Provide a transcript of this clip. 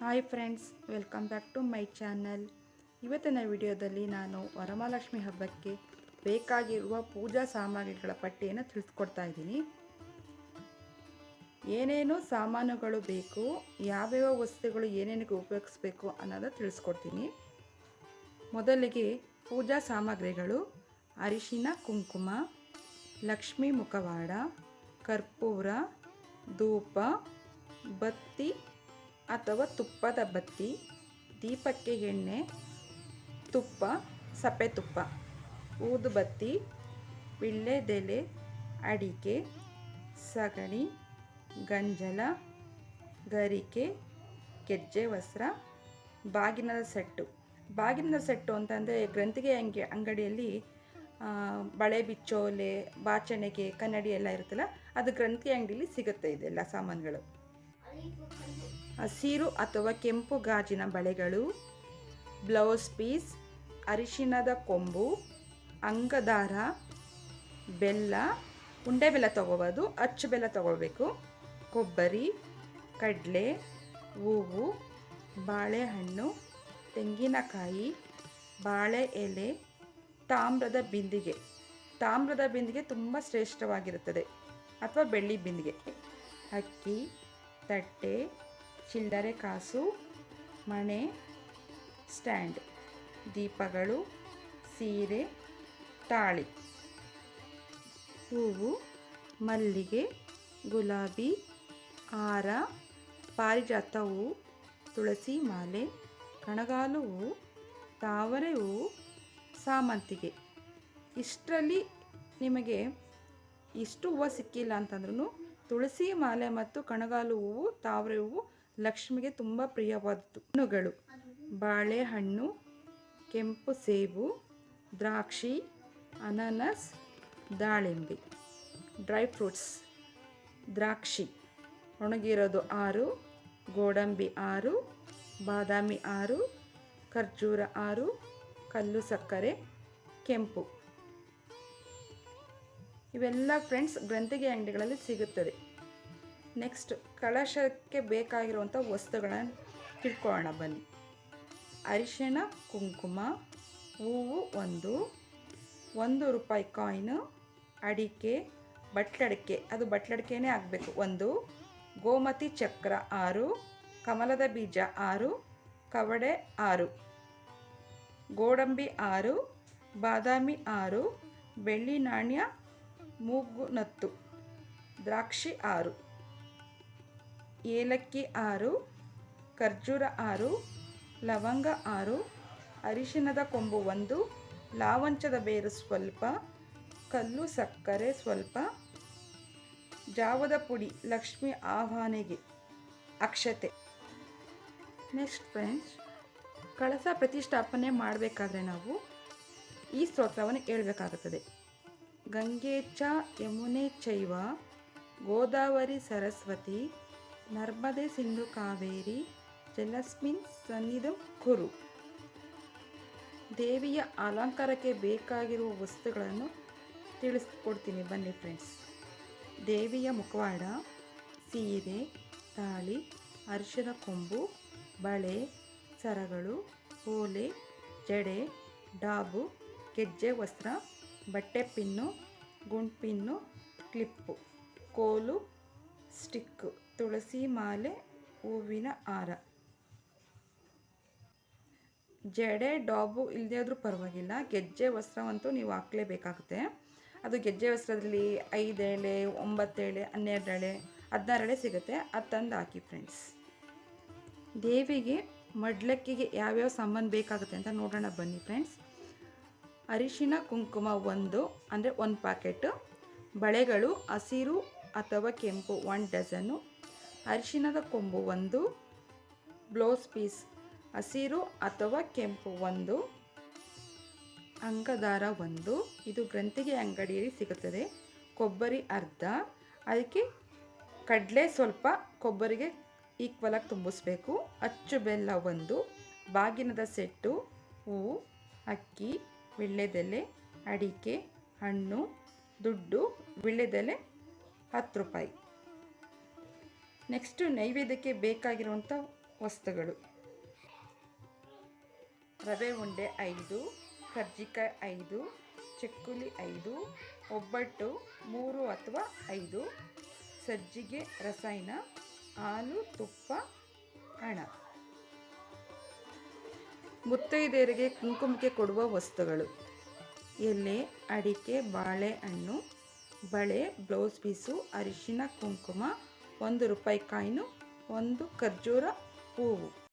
Hi friends, welcome back to my channel. ಇವತ್ತಿನ ವಿಡಿಯೋದಲ್ಲಿ ನಾನು ವರಮಹಾಲಕ್ಷ್ಮಿ ಹಬ್ಬಕ್ಕೆ ಬೇಕಾಗಿರುವ ಪೂಜಾ ಸಾಮಗ್ರಿಗಳ ಪಟ್ಟಿಯನ್ನು ತಿಳಿಸ್ಕೊಡ್ತಾ ಇದ್ದೀನಿ. ಏನೇನು ಸಾಮಾನುಗಳು ಬೇಕು, ಯಾವ್ಯಾವ ವಸ್ತುಗಳು ಏನೇನಿಗೆ ಉಪಯೋಗಿಸ್ಬೇಕು ಅನ್ನೋದು ತಿಳಿಸ್ಕೊಡ್ತೀನಿ. ಮೊದಲಿಗೆ ಪೂಜಾ ಸಾಮಗ್ರಿಗಳು, ಅರಿಶಿನ, ಕುಂಕುಮ, ಲಕ್ಷ್ಮೀ ಮುಖವಾಡ, ಕರ್ಪೂರ, ಧೂಪ, ಬತ್ತಿ ಅಥವಾ ತುಪ್ಪದ ಬತ್ತಿ, ದೀಪಕ್ಕೆ ಎಣ್ಣೆ, ತುಪ್ಪ, ಸಪ್ಪೆ ತುಪ್ಪ ಊದುಬತ್ತಿ ವಿಳ್ಳೆದೆಲೆ ಅಡಿಕೆ, ಸಗಣಿ, ಗಂಜಲ, ಗರಿಕೆ, ಗೆಜ್ಜೆ ವಸ್ತ್ರ, ಬಾಗಿನದ ಸೆಟ್ಟು. ಬಾಗಿನದ ಸೆಟ್ಟು ಅಂತಂದರೆ ಗ್ರಂಥಿಗೆ ಅಂಗಿ, ಅಂಗಡಿಯಲ್ಲಿ ಬಳೆ ಬಿಚ್ಚೋಲೆ, ಬಾಚಣಿಗೆ, ಕನ್ನಡಿ ಎಲ್ಲ ಇರುತ್ತಲ್ಲ, ಅದು ಗ್ರಂಥಿ ಅಂಗಡಿಯಲ್ಲಿ ಸಿಗುತ್ತೆ ಇದೆಲ್ಲ ಸಾಮಾನುಗಳು. ಹಸಿರು ಅಥವಾ ಕೆಂಪು ಗಾಜಿನ ಬಳೆಗಳು, ಬ್ಲೌಸ್ ಪೀಸ್, ಅರಿಶಿಣದ ಕೊಂಬು, ಅಂಗದಾರ, ಬೆಲ್ಲ, ಉಂಡೆ ಬೆಲ್ಲ ತಗೋಬೋದು, ಅಚ್ಚು ಬೆಲ್ಲ ತಗೋಬೇಕು, ಕೊಬ್ಬರಿ, ಕಡಲೆ, ಹೂವು, ಬಾಳೆಹಣ್ಣು, ತೆಂಗಿನಕಾಯಿ, ಬಾಳೆ ಎಲೆ, ತಾಮ್ರದ ಬಿಂದಿಗೆ. ತಾಮ್ರದ ಬಿಂದಿಗೆ ತುಂಬ ಶ್ರೇಷ್ಠವಾಗಿರುತ್ತದೆ. ಅಥವಾ ಬೆಳ್ಳಿ ಬಿಂದಿಗೆ. ಅಕ್ಕಿ, ತಟ್ಟೆ ಚಿಲ್ಲರೆ ಕಾಸು, ಮಣೆ, ಸ್ಟ್ಯಾಂಡ್, ದೀಪಗಳು, ಸೀರೆ, ತಾಳಿ. ಹೂವು, ಮಲ್ಲಿಗೆ, ಗುಲಾಬಿ, ಹಾರ ಪಾರಿಜಾತ ಹೂವು ತುಳಸಿ ಮಾಲೆ, ಕಣಗಾಲು ಹೂವು ತಾವರೆ ಹೂವು ಸಾಮಂತಿಗೆ. ಇಷ್ಟರಲ್ಲಿ ನಿಮಗೆ ಇಷ್ಟು ಹೂವು ಸಿಕ್ಕಿಲ್ಲ ಅಂತಂದ್ರೂ ತುಳಸಿ ಮಾಲೆ ಮತ್ತು ಕಣಗಾಲು ಹೂವು, ತಾವರೆ ಹೂವು ಲಕ್ಷ್ಮಿಗೆ ತುಂಬ ಪ್ರಿಯವಾದದ್ದು. ಹಣ್ಣುಗಳು. ಬಾಳೆಹಣ್ಣು, ಕೆಂಪು ಸೇಬು, ದ್ರಾಕ್ಷಿ, ಅನಾನಸ್, ದಾಳಿಂಬೆ. Dry fruits. ದ್ರಾಕ್ಷಿ. ಒಣಗಿರೋದು ಆರು, ಗೋಡಂಬಿ ಆರು, ಬಾದಾಮಿ ಆರು, ಖರ್ಜೂರ ಆರು, ಕಲ್ಲು ಸಕ್ಕರೆ, ಕೆಂಪು. ಇವೆಲ್ಲ ಫ್ರೆಂಡ್ಸ್ ಗ್ರಂಥಿಗೆ ಅಂಗಡಿಗಳಲ್ಲಿ ಸಿಗುತ್ತದೆ. ನೆಕ್ಸ್ಟ್ ಕಳಶಕ್ಕೆ ಬೇಕಾಗಿರುವಂಥ ವಸ್ತುಗಳನ್ನು ತಿಳ್ಕೊಳ್ಳೋಣ, ಬನ್ನಿ. ಅರಿಶಿಣ, ಕುಂಕುಮ, ಹೂವು ಒಂದು ಒಂದು ರೂಪಾಯಿ ಕಾಯಿನು ಅಡಿಕೆ ಬಟ್ಲಡಿಕೆ ಅದು ಬಟ್ಲಡಿಕೆನೇ ಆಗಬೇಕು. ಒಂದು, ಗೋಮತಿ ಚಕ್ರ ಆರು, ಕಮಲದ ಬೀಜ ಆರು, ಕವಡೆ ಆರು. ಗೋಡಂಬಿ ಆರು, ಬಾದಾಮಿ ಆರು, ಬೆಳ್ಳಿ ನಾಣ್ಯ ಮೂಗುನತ್ತು ದ್ರಾಕ್ಷಿ ಆರು. ಏಲಕ್ಕಿ ಆರು, ಖರ್ಜೂರ ಆರು, ಲವಂಗ ಆರು, ಅರಿಶಿಣದ ಕೊಂಬು ಒಂದು, ಲಾವಂಚದ ಬೇರು ಸ್ವಲ್ಪ, ಕಲ್ಲು ಸಕ್ಕರೆ ಸ್ವಲ್ಪ, ಜಾವದ ಪುಡಿ ಲಕ್ಷ್ಮಿ ಆಹ್ವಾನೆಗೆ ಅಕ್ಷತೆ. ನೆಕ್ಸ್ಟ್ ಫ್ರೆಂಡ್ಸ್, ಕಳಸ ಪ್ರತಿಷ್ಠಾಪನೆ ಮಾಡಬೇಕಾದ್ರೆ ನಾವು ಈ ಸ್ತೋತ್ರವನ್ನು ಹೇಳಬೇಕಾಗುತ್ತದೆ. ಗಂಗೆ ಚ ಯಮುನೆ ಚೈವ, ಗೋದಾವರಿ ಸರಸ್ವತಿ ನರ್ಮದೆ ಸಿಂಧು ಕಾವೇರಿ, ಜಲಸ್ಮಿನ್ ಸನ್ನಿಧಂ ಕುರು. ದೇವಿಯ ಅಲಂಕಾರಕ್ಕೆ ಬೇಕಾಗಿರುವ ವಸ್ತುಗಳನ್ನು ತಿಳಿಸ್ಕೊಡ್ತೀನಿ, ಬನ್ನಿ ಫ್ರೆಂಡ್ಸ್ ದೇವಿಯ ಮುಖವಾಡ, ಸೀರೆ, ತಾಳಿ, ಅರಿಶಿನ ಕೊಂಬು, ಬಳೆ, ಸರಗಳು, ಓಲೆ, ಜಡೆ, ಡಾಬು, ಗೆಜ್ಜೆ ವಸ್ತ್ರ, ಬಟ್ಟೆ ಪಿನ್ನು ಗುಂಡ್ಪಿನ್ನು ಕ್ಲಿಪ್ಪು, ಕೋಲು, ಸ್ಟಿಕ್ಕು. ತುಳಸಿ ಮಾಲೆ ಹೂವಿನ ಹಾರ ಜಡೆ ಡಾಬು ಇಲ್ಲದೆ ಆದರೂ ಪರವಾಗಿಲ್ಲ ಗೆಜ್ಜೆ ವಸ್ತ್ರವಂತೂ ನೀವು ಹಾಕ್ಲೇಬೇಕಾಗುತ್ತೆ. ಅದು ಗೆಜ್ಜೆ ವಸ್ತ್ರದಲ್ಲಿ ಐದು ಎಳೆ ಒಂಬತ್ತು ಎಳೆ ಹನ್ನೆರಡು ಎಳೆ ಹದಿನಾರು ಎಳೆ ಸಿಗುತ್ತೆ. ಅದು ತಂದು ಹಾಕಿ ಫ್ರೆಂಡ್ಸ್ ದೇವಿಗೆ, ಮಡ್ಲಕ್ಕಿಗೆ ಯಾವ್ಯಾವ ಸಾಮಾನು ಬೇಕಾಗುತ್ತೆ ಅಂತ ನೋಡೋಣ ಬನ್ನಿ ಫ್ರೆಂಡ್ಸ್ ಅರಿಶಿನ, ಕುಂಕುಮ ಒಂದು, ಅಂದರೆ ಒಂದು ಪ್ಯಾಕೆಟು ಬಳೆಗಳು, ಹಸಿರು ಅಥವಾ ಕೆಂಪು ಒನ್ ಡಜನ್ನು ಅರಿಶಿಣದ ಕೊಂಬು ಒಂದು, ಬ್ಲೌಸ್ ಪೀಸ್ ಹಸಿರು ಅಥವಾ ಕೆಂಪು ಒಂದು, ಅಂಗದಾರ ಒಂದು. ಇದು ಗ್ರಂಥಿಗೆ ಅಂಗಡಿಯಲ್ಲಿ ಸಿಗುತ್ತದೆ. ಕೊಬ್ಬರಿ ಅರ್ಧ. ಅದಕ್ಕೆ ಕಡಲೆ ಸ್ವಲ್ಪ ಕೊಬ್ಬರಿಗೆ ಈಕ್ವಲಾಗಿ ತುಂಬಿಸ್ಬೇಕು. ಅಚ್ಚು ಬೆಲ್ಲ ಒಂದು, ಬಾಗಿನದ ಸೆಟ್ಟು, ಹೂವು, ಅಕ್ಕಿ ವಿಳ್ಳೆದೆಲೆ ಅಡಿಕೆ, ಹಣ್ಣು, ದುಡ್ಡು ವಿಳ್ಳೆದೆಲೆ ಹತ್ತು ರೂಪಾಯಿ. ನೆಕ್ಸ್ಟು ನೈವೇದ್ಯಕ್ಕೆ ಬೇಕಾಗಿರುವಂಥ ವಸ್ತುಗಳು. ರವೆ ಉಂಡೆ ಐದು, ಕರ್ಜಿಕಾಯಿ ಐದು, ಚಕ್ಕುಲಿ ಐದು, ಒಬ್ಬಟ್ಟು ಮೂರು ಅಥವಾ ಐದು, ಸಜ್ಜಿಗೆ ರಸಾಯನ, ಹಾಲು, ತುಪ್ಪ, ಹಣ. ಮುತ್ತೈದೆಯರಿಗೆ ಕುಂಕುಮಕ್ಕೆ ಕೊಡುವ ವಸ್ತುಗಳು. ಎಲೆ, ಅಡಿಕೆ, ಬಾಳೆಹಣ್ಣು, ಬಳೆ, ಬ್ಲೌಸ್ ಪೀಸು, ಅರಿಶಿನ, ಕುಂಕುಮ ಒಂದು ರೂಪಾಯಿ ಕಾಯಿನು ಒಂದು ಖರ್ಜೂರ ಹೂವು.